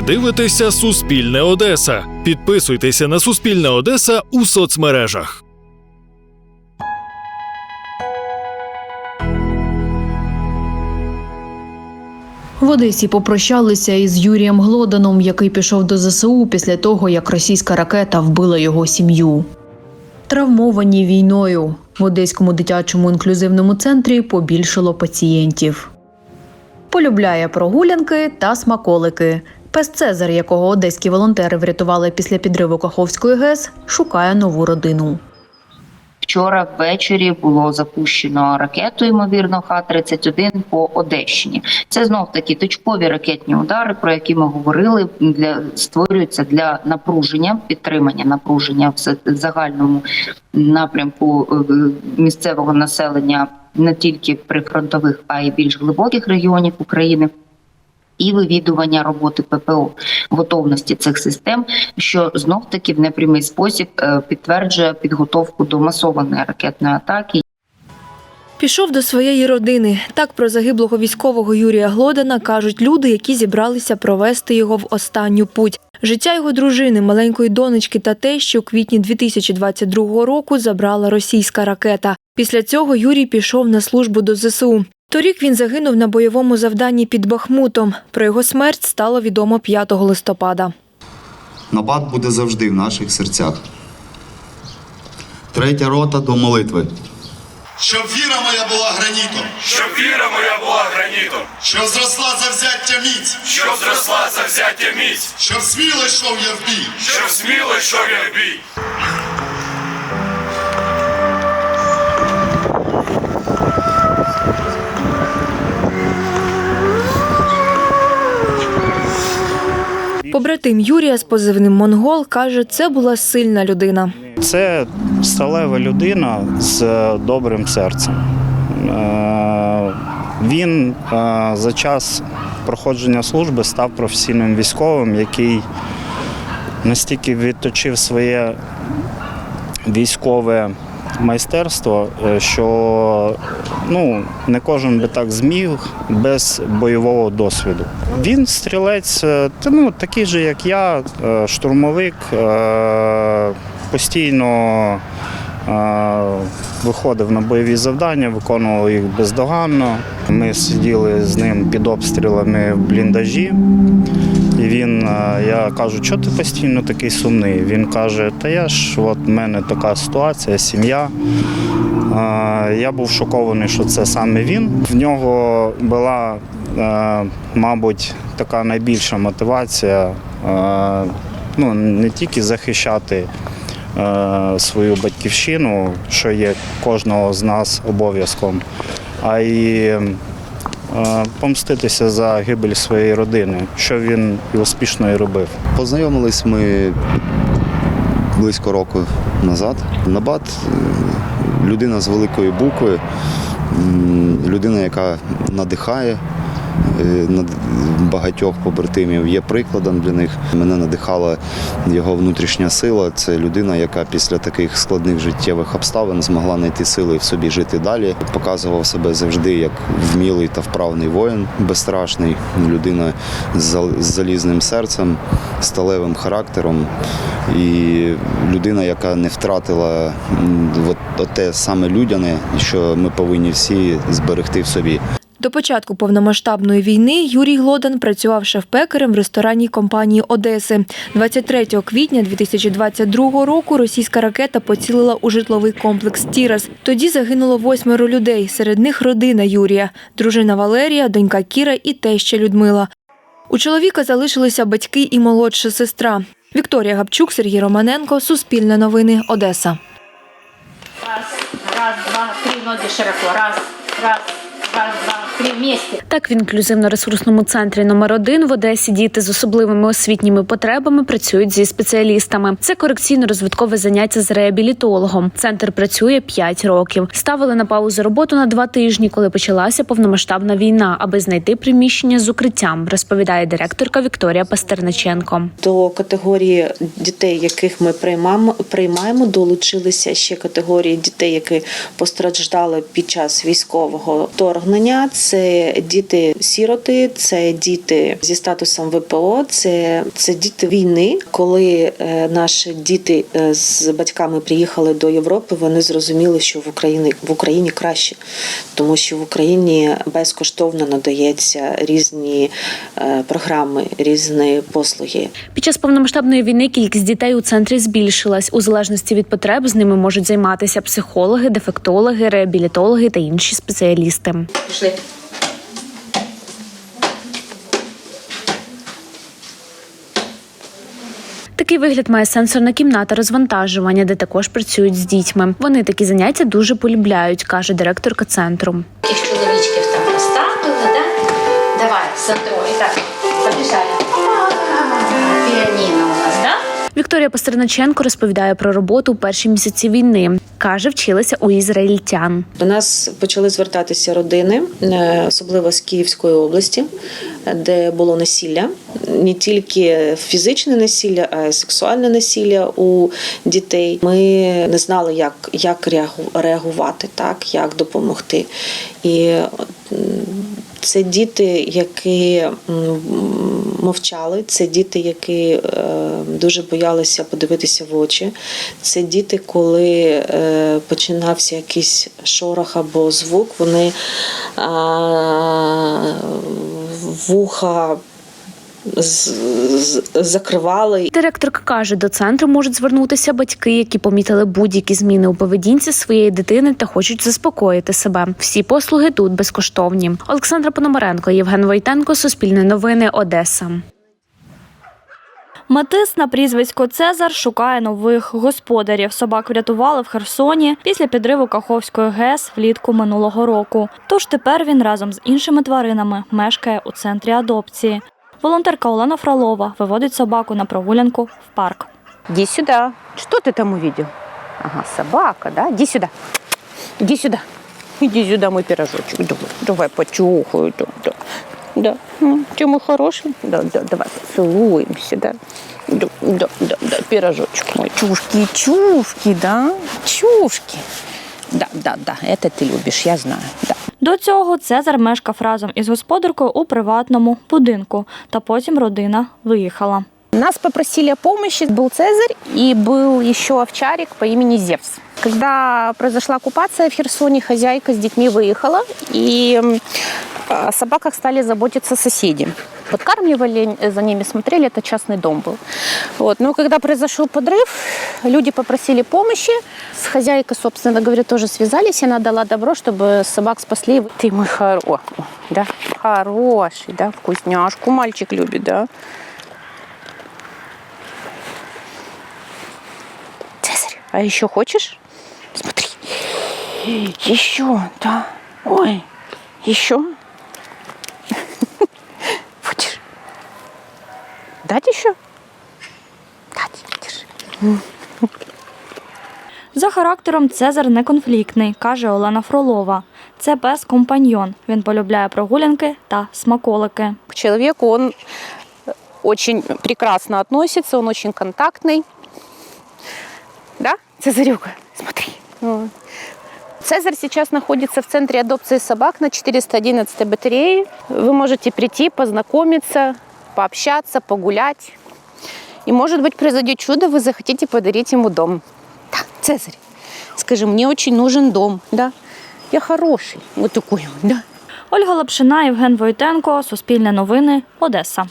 Ви дивитеся Суспільне Одеса. Підписуйтеся на Суспільне Одеса у соцмережах. В Одесі попрощалися із Юрієм Глоданом, який пішов до ЗСУ після того, як російська ракета вбила його сім'ю. Травмовані війною в Одеському дитячому інклюзивному центрі побільшало пацієнтів. Полюбляє прогулянки та смаколики. Пес Цезар, якого одеські волонтери врятували після підриву Каховської ГЕС, шукає нову родину. Вчора ввечері було запущено ракету, ймовірно, Х-31 по Одещині. Це знов таки точкові ракетні удари, про які ми говорили. Для створюються для напруження, підтримання напруження в загальному напрямку е, місцевого населення не тільки прифронтових, а й більш глибоких регіонів України. І вивідування роботи ППО готовності цих систем, що знов таки в непрямий спосіб е, підтверджує підготовку до масованої ракетної атаки Пішов до своєї родини. Так про загиблого військового Юрія Глодана кажуть люди, які зібралися провести його в останню путь. Життя його дружини, маленької донечки та те, що у квітні 2022 року забрала російська ракета. Після цього Юрій пішов на службу до ЗСУ. Торік він загинув на бойовому завданні під Бахмутом. Про його смерть стало відомо 5 листопада. Напад буде завжди в наших серцях. Третя рота до молитви. Щоб віра моя була гранітом, Щоб віра моя була гранітом, щоб зросла завзяття міць, щоб зросла завзяття міць, щоб сміло йшов я в бій, щоб сміло йшов я в бій. Побратим Юрія з позивним Монгол каже, це була сильна людина. Це сталева людина з е, добрим серцем. Е, Він е, за час проходження служби став професійним військовим, який настільки відточив своє військове майстерство, е, що ну, не кожен би так зміг без бойового досвіду. Він стрілець, е, ну, такий же, як я, е, штурмовик, постійно виходив на бойові завдання, виконував їх бездоганно. Ми сиділи з ним під обстрілами в бліндажі. І він, е, я кажу, що ти постійно такий сумний? Він каже, та я ж, от в мене така ситуація, сім'я. Е, Я був шокований, що це саме він. В нього була, е, мабуть, така найбільша мотивація ну, не тільки захищати свою батьківщину, що є кожного з нас обов'язком, а й помститися за гибель своєї родини, що він і успішно і робив. Познайомились ми близько року назад. Набат е, людина з великої букви, людина, яка надихає. Е, Багатьох побратимів є прикладом для них. Мене надихала його внутрішня сила. Це людина, яка після таких складних життєвих обставин змогла знайти сили в собі жити далі. Показував себе завжди як вмілий та вправний воїн, безстрашний, людина з залізним серцем, сталевим характером і людина, яка не втратила от, те саме людяне, що ми повинні всі зберегти в собі. До початку повномасштабної війни Юрій Глодан працював шеф-пекарем в ресторанній компанії Одеси. 23 квітня 2022 року російська ракета поцілила у житловий комплекс Тірас. Тоді загинуло восьмеро людей. Серед них родина Юрія, дружина Валерія, донька Кіра і теща Людмила. У чоловіка залишилися батьки і молодша сестра. Вікторія Гапчук, Сергій Романенко, Суспільне новини, Одеса. Раз, раз, два, три, ноги широко. Раз, раз, раз, два. Так в інклюзивно-ресурсному центрі номер 1 в Одесі діти з особливими освітніми потребами працюють зі спеціалістами. Це корекційно-розвиткове заняття з реабілітологом. Центр працює 5 років. Ставили на паузу роботу на два тижні, коли почалася повномасштабна війна, аби знайти приміщення з укриттям, розповідає директорка Вікторія Пастерначенко. До категорії дітей, яких ми приймаємо, приймаємо, долучилися ще категорії дітей, які постраждали під час військового вторгнення це діти-сіроти, це діти зі статусом ВПО, це, це діти війни. Коли е, наші діти е, з батьками приїхали до Європи, вони зрозуміли, що в Україні в Україні краще, тому що в Україні безкоштовно надається різні е, програми, різні послуги. Під час повномасштабної війни кількість дітей у центрі збільшилась. У залежності від потреб з ними можуть займатися психологи, дефектологи, реабілітологи та інші спеціалісти. Пішли. Такий вигляд має сенсорна кімната розвантажування, де також працюють з дітьми. Вони такі заняття дуже полюбляють, каже директорка центру. Таких чоловічків там поставили, да? Давай, Сандро, і так, побіжали. Вікторія Пастерначенко розповідає про роботу у перші місяці війни. каже, вчилася у ізраїльтян. До нас почали звертатися родини, е, особливо з Київської області, де було насилля, не тільки фізичне насилля, а й сексуальне насилля у дітей. Ми не знали, як, як реагувати, так як допомогти. І це діти, які мовчали, це діти, які е, дуже боялися подивитися в очі. Це діти, коли е, починався якийсь шорох або звук, вони вуха з- з- закривали Директорка каже, до центру можуть звернутися батьки, які помітили будь-які зміни у поведінці своєї дитини та хочуть заспокоїти себе. Всі послуги тут безкоштовні. Олександра Пономаренко, Євген Войтенко, Суспільне новини, Одеса. Метис на прізвисько Цезар шукає нових господарів. Собак врятували в Херсоні після підриву Каховської ГЕС влітку минулого року. Тож тепер він разом з іншими тваринами мешкає у центрі адопції. Волонтерка Олена Фролова виводить собаку на прогулянку в парк. Иди сюда. Что ты там увидел? Ага, собака, да? Иди сюда. Иди сюда. Иди сюда, мой пирожочек. Давай, давай почухаю. Да, да. да. М, Ты хороший? Да, да, давай поцелуемся, да. Да, да, да, да, пирожочек мой. Чушки, чушки, да? Чушки Да, да, да, это ты любишь, я знаю, да. До цього Цезар мешкав разом із господаркою у приватному будинку, та потім родина виїхала. Нас попросили о помощи. Был Цезарь и был еще овчарик по имени Зевс. Когда произошла оккупация в Херсоне, хозяйка с детьми выехала, и м, о собаках стали заботиться соседи. Подкармливали, э, за ними смотрели, это частный дом был. Вот. Но когда произошел подрыв, люди попросили помощи. С хозяйкой, собственно говоря, тоже связались, и она дала добро, чтобы собак спасли. Ты мой хороший, да? Хороший, да? Вкусняшку мальчик любит, да? Цезарь, а еще хочешь? Смотри. Еще, да. Ой, еще. За характером Цезар неконфліктний, каже Олена Фролова. Це пес компаньйон. Він полюбляє прогулянки та смаколики. К человеку он очень прекрасно относится, он очень контактный. Да, Цезарюка? Смотри. Цезарь сейчас находится в центре адопции собак на 411 батарее. Вы можете прийти, познакомиться, пообщаться, погулять. И, может быть, произойдет чудо, вы захотите подарить ему дом. Да, Цезарь, скажи, мне очень нужен дом, да? Я хороший, вот такой да? Ольга Лапшина, Євген Войтенко, Суспільне новини, Одеса.